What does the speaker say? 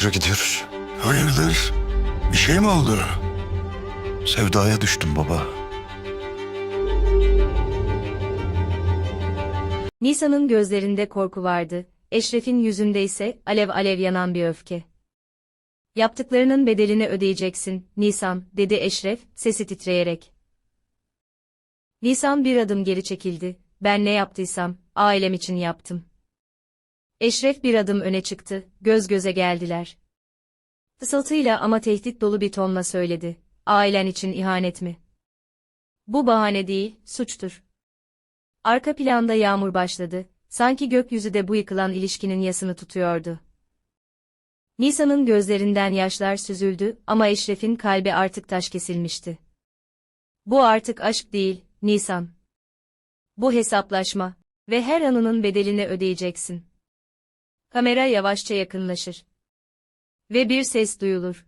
Yürü gidiyoruz. Hayırdır? Bir şey mi oldu? Sevdaya düştüm baba. Nisan'ın gözlerinde korku vardı, Eşref'in yüzünde ise alev alev yanan bir öfke. Yaptıklarının bedelini ödeyeceksin, Nisan, dedi Eşref, sesi titreyerek. Nisan bir adım geri çekildi, ben ne yaptıysam, ailem için yaptım. Eşref bir adım öne çıktı, göz göze geldiler. Fısıltıyla ama tehdit dolu bir tonla söyledi, ailen için ihanet mi? Bu bahane değil, suçtur. Arka planda yağmur başladı, sanki gökyüzü de bu yıkılan ilişkinin yasını tutuyordu. Nisan'ın gözlerinden yaşlar süzüldü ama Eşref'in kalbi artık taş kesilmişti. Bu artık aşk değil, Nisan. Bu hesaplaşma ve her anının bedelini ödeyeceksin. Kamera yavaşça yakınlaşır. Ve bir ses duyulur.